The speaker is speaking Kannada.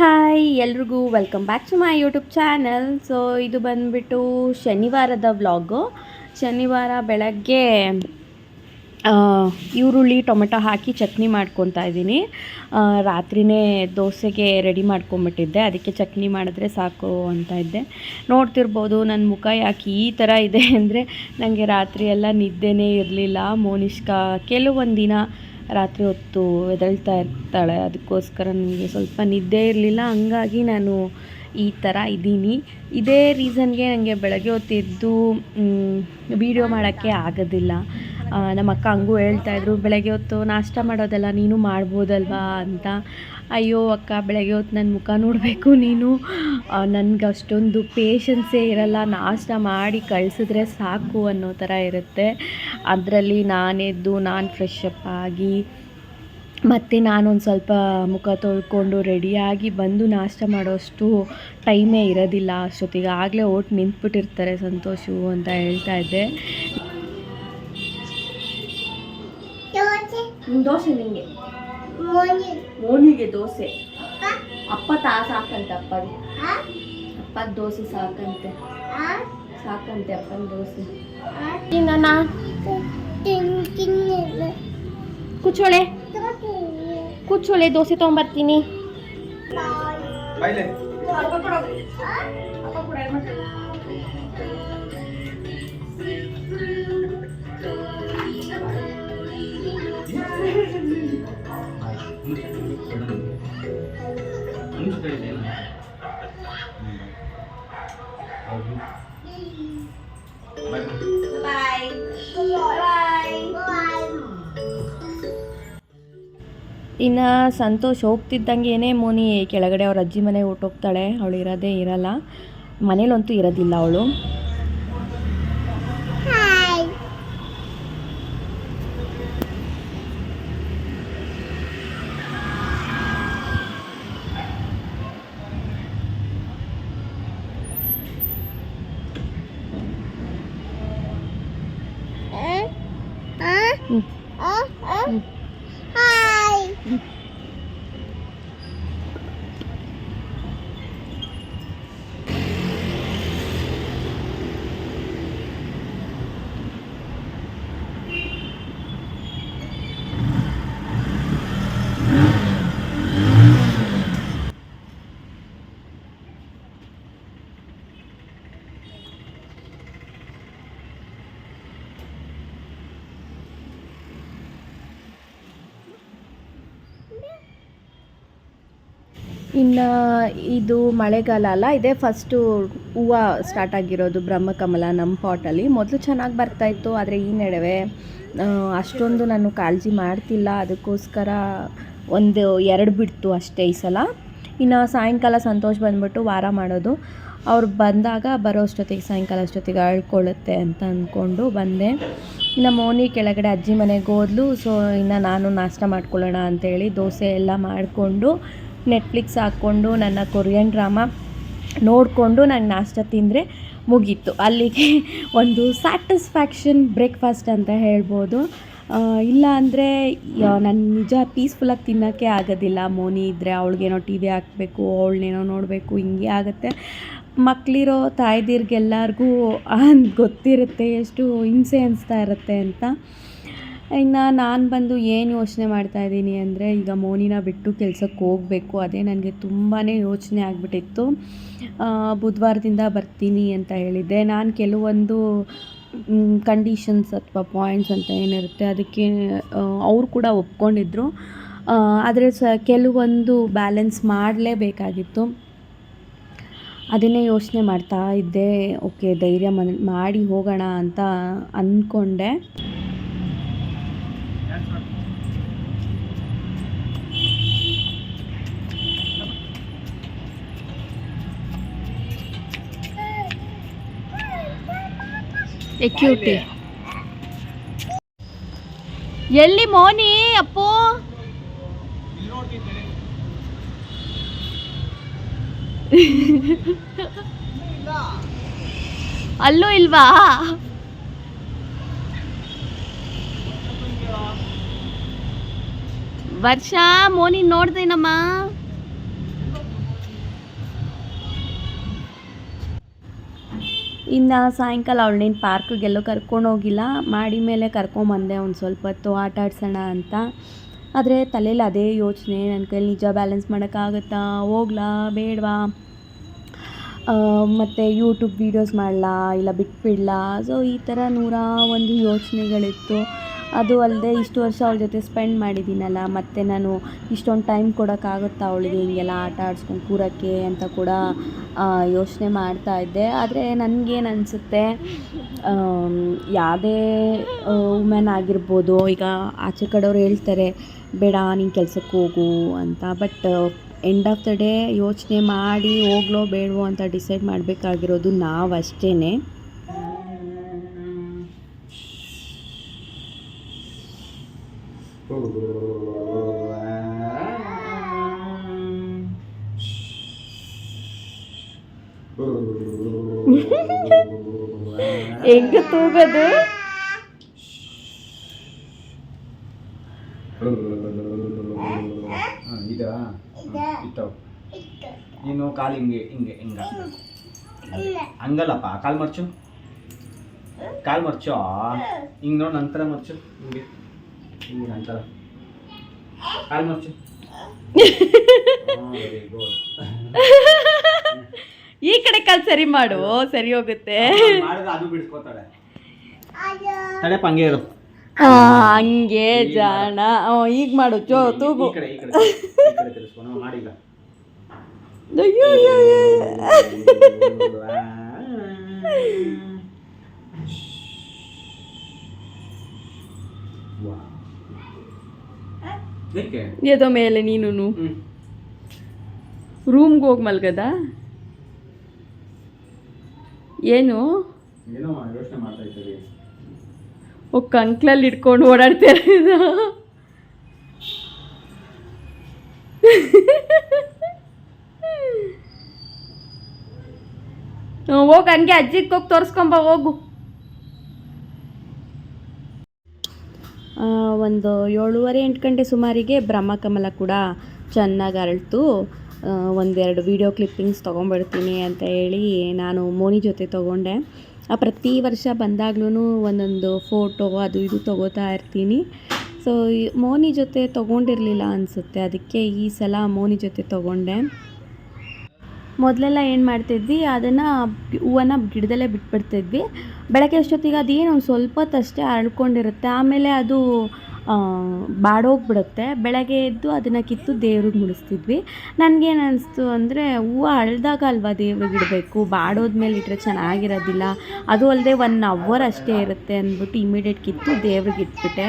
ಹಾಯ್, ಎಲ್ರಿಗೂ welcome back to my YouTube channel so ಇದು ಬಂದುಬಿಟ್ಟು ಶನಿವಾರದ ವ್ಲಾಗು ಶನಿವಾರ ಬೆಳಗ್ಗೆ ಈರುಳ್ಳಿ, ಟೊಮೆಟೊ ಹಾಕಿ ಚಟ್ನಿ ಮಾಡ್ಕೊತಾ ಇದ್ದೀನಿ. ರಾತ್ರಿನೇ ದೋಸೆಗೆ ರೆಡಿ ಮಾಡ್ಕೊಂಬಿಟ್ಟಿದ್ದೆ ಅದಕ್ಕೆ ಚಟ್ನಿ ಮಾಡಿದ್ರೆ ಸಾಕು ಅಂತ ಇದ್ದೆ. ನೋಡ್ತಿರ್ಬೋದು ನನ್ನ ಮುಖ ಯಾಕೆ ಈ ಥರ ಇದೆ ಅಂದರೆ ನನಗೆ ರಾತ್ರಿ ಎಲ್ಲ ನಿದ್ದೆನೇ ಇರಲಿಲ್ಲ. ಮೋನಿಷ್ಕಾ ಕೆಲವೊಂದು ದಿನ ರಾತ್ರಿ ಹೊತ್ತು ಎದಳ್ತಾ ಇರ್ತಾಳೆ. ಅದಕ್ಕೋಸ್ಕರ ನನಗೆ ಸ್ವಲ್ಪ ನಿದ್ದೆ ಇರಲಿಲ್ಲ. ಹಂಗಾಗಿ ನಾನು ಈ ಥರ ಇದ್ದೀನಿ. ಇದೇ ರೀಸನ್ಗೆ ನನಗೆ ಬೆಳಗ್ಗೆ ಹೊತ್ತು ಎದ್ದು ವೀಡಿಯೋ ಮಾಡೋಕ್ಕೆ ಆಗೋದಿಲ್ಲ. ನಮ್ಮ ಅಕ್ಕ ಹಂಗೂ ಹೇಳ್ತಾಯಿದ್ರು ಬೆಳಗ್ಗೆ ಹೊತ್ತು ನಾಷ್ಟ ಮಾಡೋದಲ್ಲ ನೀನು ಮಾಡ್ಬೋದಲ್ವಾ ಅಂತ. ಅಯ್ಯೋ ಅಕ್ಕ, ಬೆಳಗ್ಗೆ ಹೊತ್ತು ನನ್ನ ಮುಖ ನೋಡಬೇಕು ನೀನು. ನನಗೆ ಅಷ್ಟೊಂದು ಪೇಷನ್ಸೇ ಇರಲ್ಲ. ನಾಷ್ಟ ಮಾಡಿ ಕಳಿಸಿದ್ರೆ ಸಾಕು ಅನ್ನೋ ಥರ ಇರುತ್ತೆ. ಅದರಲ್ಲಿ ನಾನೆದ್ದು ನಾನು ಫ್ರೆಶ್ ಅಪ್ ಆಗಿ, ಮತ್ತು ನಾನೊಂದು ಸ್ವಲ್ಪ ಮುಖ ತೊಳ್ಕೊಂಡು ರೆಡಿಯಾಗಿ ಬಂದು ನಾಷ್ಟ ಮಾಡೋಷ್ಟು ಟೈಮೇ ಇರೋದಿಲ್ಲ. ಅಷ್ಟೊತ್ತಿಗೆ ಆಗಲೇ ಓಟ್ ನಿಂತ್ಬಿಟ್ಟಿರ್ತಾರೆ ಸಂತೋಷು ಅಂತ ಹೇಳ್ತಾ ಇದ್ದೆ. ದೋಸೆ ದೋಸೆ ನಿಂಗೆ? ಮೋನಿ. ಮೋನಿಗೆ ದೋಸೆ. ಅಪ್ಪ. ತಾ ಸಾಕಂತೆ ಅಪ್ಪಗೆ. ಅಪ್ಪ ದೋಸೆ ಸಾಕಂತೆ. ಸಾಕಂತೆ ಅಪ್ಪನ ದೋಸೆ. ತಿನ್ನೋಣ. ತಿಂಕಿಲ್ಲ ಕೂಚೋಳೆ ದೋಸೆ ಕೂಚೋಳೆ ದೋಸೆ ತೊಗೊಂಬರ್ತೀನಿ. ಬಾಯ್ಲೆ. ಬಾಯ್ ಇನ್ನು ಸಂತೋಷ್ ಹೋಗ್ತಿದ್ದಂಗೆನೇ ಮೋನಿ ಕೆಳಗಡೆ ಅವ್ರ ಅಜ್ಜಿ ಮನೆಗೆ ಹೊಟ್ಟೋಗ್ತಾಳೆ ಅವಳು ಇರೋದೇ ಇರಲ್ಲ. ಮನೇಲಂತೂ ಇರೋದಿಲ್ಲ ಅವಳು ಹಾಯ್ ಆ ಹ್ಮ್. ಆ ಆ ಹಾಯ್ ಇನ್ನು ಇದು ಮಳೆಗಾಲ ಅಲ್ಲ, ಇದೇ ಫಸ್ಟು ಹೂವು ಸ್ಟಾರ್ಟ್ ಆಗಿರೋದು ಬ್ರಹ್ಮಕಮಲ ನಮ್ಮ ಪಾಟಲ್ಲಿ ಮೊದಲು ಚೆನ್ನಾಗಿ ಬರ್ತಾಯಿತ್ತು ಆದರೆ ಈ ನಡುವೆ ಅಷ್ಟೊಂದು ನಾನು ಕಾಳಜಿ ಮಾಡ್ತಿಲ್ಲ. ಅದಕ್ಕೋಸ್ಕರ ಒಂದು ಎರಡು ಬಿಡ್ತು ಅಷ್ಟೇ ಈ ಸಲ. ಇನ್ನು ಸಾಯಂಕಾಲ ಸಂತೋಷ್ ಬಂದ್ಬಿಟ್ಟು ವಾರ ಮಾಡೋದು. ಅವ್ರು ಬಂದಾಗ ಬರೋ ಅಷ್ಟೊತ್ತಿಗೆ, ಸಾಯಂಕಾಲ ಅಷ್ಟೊತ್ತಿಗೆ ಅಳ್ಕೊಳ್ಳುತ್ತೆ ಅಂತ ಅಂದ್ಕೊಂಡು ಬಂದೆ. ಇನ್ನು ಮೋನಿ ಕೆಳಗಡೆ ಅಜ್ಜಿ ಮನೆಗೆ ಹೋದ್ಲು ಸೊ ಇನ್ನು ನಾನು ನಾಷ್ಟ ಮಾಡ್ಕೊಳ್ಳೋಣ ಅಂತೇಳಿ ದೋಸೆ ಎಲ್ಲ ಮಾಡಿಕೊಂಡು ನೆಟ್ಫ್ಲಿಕ್ಸ್ ಹಾಕ್ಕೊಂಡು ನನ್ನ ಕೊರಿಯನ್ ಡ್ರಾಮಾ ನೋಡಿಕೊಂಡು ನಾನು ನಾಷ್ಟ ತಿಂದರೆ ಮುಗೀತು. ಅಲ್ಲಿಗೆ ಒಂದು ಸ್ಯಾಟಿಸ್ಫ್ಯಾಕ್ಷನ್ ಬ್ರೇಕ್ಫಾಸ್ಟ್ ಅಂತ ಹೇಳ್ಬೋದು. ಇಲ್ಲ ಅಂದರೆ ನನ್ನ ನಿಜ ಪೀಸ್ಫುಲ್ಲಾಗಿ ತಿನ್ನೋಕ್ಕೆ ಆಗೋದಿಲ್ಲ. ಮೋನಿ ಇದ್ದರೆ ಅವಳಿಗೇನೋ ಟಿ ವಿ ಹಾಕಬೇಕು ಅವಳನ್ನೇನೋ ನೋಡಬೇಕು, ಹಿಂಗೆ ಆಗುತ್ತೆ. ಮಕ್ಕಳಿರೋ ತಾಯ್ದಿರ್ಗೆಲ್ಲರಿಗೂ ಗೊತ್ತಿರುತ್ತೆ ಎಷ್ಟು ಹಿಂಸೆ ಅನಿಸ್ತಾ ಇರುತ್ತೆ ಅಂತ. ಇನ್ನು ನಾನು ಬಂದು ಏನು ಯೋಚನೆ ಮಾಡ್ತಾ ಇದ್ದೀನಿ ಅಂದರೆ ಈಗ ಮೋನಿನ ಬಿಟ್ಟು ಕೆಲ್ಸಕ್ಕೆ ಹೋಗಬೇಕು. ಅದೇ ನನಗೆ ತುಂಬಾ ಯೋಚನೆ ಆಗಿಬಿಟ್ಟಿತ್ತು. ಬುಧವಾರದಿಂದ ಬರ್ತೀನಿ ಅಂತ ಹೇಳಿದ್ದೆ. ನಾನು ಕೆಲವೊಂದು ಕಂಡೀಷನ್ಸ್ ಅಥವಾ ಪಾಯಿಂಟ್ಸ್ ಅಂತ ಏನಿರುತ್ತೆ ಅದಕ್ಕೆ ಅವರು ಕೂಡ ಒಪ್ಕೊಂಡಿದ್ರು. ಆದರೆ ಸ, ಕೆಲವೊಂದು ಬ್ಯಾಲೆನ್ಸ್ ಮಾಡಲೇಬೇಕಾಗಿತ್ತು. ಅದನ್ನೇ ಯೋಚನೆ ಮಾಡ್ತಾ ಇದ್ದೆ. ಓಕೆ, ಧೈರ್ಯ ಮಾಡಿ ಹೋಗೋಣ ಅಂತ ಅಂದ್ಕೊಂಡೆ ಎಕ್ಯೂಟಿ ಎಲ್ಲಿ ಮೋನಿ ಅಪ್ಪು? ಅಲ್ಲೂ ಇಲ್ವಾ? ವರ್ಷ ಮೋನಿ ನೋಡ್ದೇನಮ್ಮ ಇನ್ನು ಸಾಯಂಕಾಲ ಅವಳನ್ನೇನು ಪಾರ್ಕಿಗೆಲ್ಲೋ ಕರ್ಕೊಂಡೋಗಿಲ್ಲ ಮಾಡಿ ಮೇಲೆ ಕರ್ಕೊಂಬಂದೆ ಒಂದು ಸ್ವಲ್ಪ ಹೊತ್ತು ಆಟ ಆಡ್ಸೋಣ ಅಂತ. ಆದರೆ ತಲೆಯಲ್ಲಿ ಅದೇ ಯೋಚನೆ ನನ್ನ ಕೈಲಿ ನಿಜ ಬ್ಯಾಲೆನ್ಸ್ ಮಾಡೋಕ್ಕಾಗತ್ತಾ? ಹೋಗ್ಲಾ? ಬೇಡವಾ? ಮತ್ತು ಯೂಟ್ಯೂಬ್ ವೀಡಿಯೋಸ್ ಮಾಡಲಾ? ಇಲ್ಲ ಬಿಟ್ಬಿಡ್ಲಾ? ಸೊ ಈ ಥರ ನೂರ ಒಂದು ಯೋಚನೆಗಳಿತ್ತು. ಅದು ಅಲ್ಲದೆ ಇಷ್ಟು ವರ್ಷ ಅವಳ ಜೊತೆ ಸ್ಪೆಂಡ್ ಮಾಡಿದ್ದೀನಲ್ಲ, ಮತ್ತು ನಾನು ಇಷ್ಟೊಂದು ಟೈಮ್ ಕೊಡೋಕ್ಕಾಗುತ್ತಾ ಅವಳಿಗೆ? ಹಿಂಗೆಲ್ಲ ಆಟ ಆಡಿಸ್ಕೊಂಡು ಕೂರೋಕ್ಕೆ ಅಂತ ಕೂಡ ಯೋಚನೆ ಮಾಡ್ತಾ ಇದ್ದೆ. ಆದರೆ ನನಗೇನು ಅನಿಸುತ್ತೆ ಯಾವುದೇ ವುಮೆನ್ ಆಗಿರ್ಬೋದು, ಈಗ ಆಚೆ ಕಡೆಯವ್ರು ಹೇಳ್ತಾರೆ, ಬೇಡ, ನೀನು ಕೆಲಸಕ್ಕೆ ಹೋಗು ಅಂತ. But end of the day ಯೋಚನೆ ಮಾಡಿ ಹೋಗ್ಲೋ ಬೇಡವೋ ಅಂತ ಡಿಸೈಡ್ ಮಾಡಬೇಕಾಗಿರೋದು ನಾವು ಅಷ್ಟೇ ಹೆಂಗೆ ತೂಗೋದು ಇದಾ ಇತ್ತವು ನೀನು ಕಾಲು ಹಿಂಗೆ ಹಿಂಗೆ ಹಿಂಗ ಹಂಗಲ್ಲಪ್ಪ ಕಾಲು ಮರ್ಚು ಕಾಲು ಮರ್ಚು ಹಿಂಗೆ ನೋಡಿ ನಂತರ ಮರ್ಚು ಹಿಂಗೆ ಹಿಂಗೆ ನಂತರ ಕಾಲು ಮರ್ಚು ಈ ಕಡೆ ಕಾಲ್ ಸರಿ ಮಾಡು ಸರಿ ಹೋಗುತ್ತೆ. ಮಾಡಿದ್ರೆ ಅದು ಬಿಡಿಸ್ಕೋತಾಳೆ ತಡೆಪ್ಪ ಹಂಗೆ ಇರು. ಆ, ಹಂಗೆ ಜಾಣ. ಈಗ ಮಾಡು ಚೋ ತೂಗು. ಈ ಕಡೆ ಈ ಕಡೆ ಈ ಕಡೆ ತಿರ್ಸ್ಕೊ ನಾವು ಮಾಡಿಲ್ಲ. ಅಯ್ಯೋ ಅಯ್ಯೋ, ಅಯ್ಯೋ. ಏಕೆ ಎದೋ ಮೇಲೆ ನೀನು ರೂಮ್ಗೆ ಹೋಗಿ ಮಲ್ಗದ? ಏನು? ಓ ಕಂಕ್ಲಲ್ಲಿ ಇಟ್ಕೊಂಡು ಓಡಾಡ್ತಾ ಇರೋದು ಹೋಗಿ ಹಂಗೆ ಅಜ್ಜಿಗೆ ಹೋಗಿ ತೋರಿಸ್ಕೊಂಬ ಹೋಗು. ಒಂದು ಏಳುವರೆ ಎಂಟು ಗಂಟೆ ಸುಮಾರಿಗೆ ಬ್ರಹ್ಮಕಮಲ ಕೂಡ ಚೆನ್ನಾಗಿ ಅರಳ್ತು. ಒಂದೆರಡು ವಿಡಿಯೋ ಕ್ಲಿಪ್ಪಿಂಗ್ಸ್ ತೊಗೊಂಬಿಡ್ತೀನಿ ಅಂತ ಹೇಳಿ ನಾನು ಮೋನಿ ಜೊತೆ ತೊಗೊಂಡೆ. ಆ, ಪ್ರತಿ ವರ್ಷ ಬಂದಾಗ್ಲೂ ಒಂದೊಂದು ಫೋಟೋ ಅದು ಇದು ತೊಗೋತಾ ಇರ್ತೀನಿ. ಸೊ ಮೋನಿ ಜೊತೆ ತೊಗೊಂಡಿರಲಿಲ್ಲ ಅನಿಸುತ್ತೆ. ಅದಕ್ಕೆ ಈ ಸಲ ಮೋನಿ ಜೊತೆ ತೊಗೊಂಡೆ. ಮೊದಲೆಲ್ಲ ಏನು ಮಾಡ್ತಿದ್ವಿ, ಅದನ್ನು ಹೂವನ್ನ ಗಿಡದಲ್ಲೇ ಬಿಟ್ಬಿಡ್ತಿದ್ವಿ. ಬೆಳಗ್ಗೆ ಅಷ್ಟೊತ್ತಿಗೆ ಅದೇನು ಒಂದು ಸ್ವಲ್ಪ ಹೊತ್ತಷ್ಟೇ ಅರಳ್ಕೊಂಡಿರುತ್ತೆ. ಆಮೇಲೆ ಅದು ಬಾಡೋಗ್ಬಿಡುತ್ತೆ. ಬೆಳಗ್ಗೆ ಎದ್ದು ಅದನ್ನು ಕಿತ್ತು ದೇವ್ರಿಗೆ ಮುಡಿಸ್ತಿದ್ವಿ. ನನಗೇನು ಅನಿಸ್ತು ಅಂದರೆ, ಹೂವು ಅಳ್ದಾಗ ಅಲ್ವಾ ದೇವ್ರಿಗೆ ಇಡಬೇಕು? ಬಾಡೋದ್ಮೇಲೆ ಇಟ್ಟರೆ ಚೆನ್ನಾಗಿರೋದಿಲ್ಲ. ಅದು ಅಲ್ಲದೆ ಒನ್ ಅವರ್ ಅಷ್ಟೇ ಇರುತ್ತೆ ಅಂದ್ಬಿಟ್ಟು ಇಮಿಡಿಯೇಟ್ ಕಿತ್ತು ದೇವ್ರಿಗೆ ಇಟ್ಬಿಟ್ಟೆ.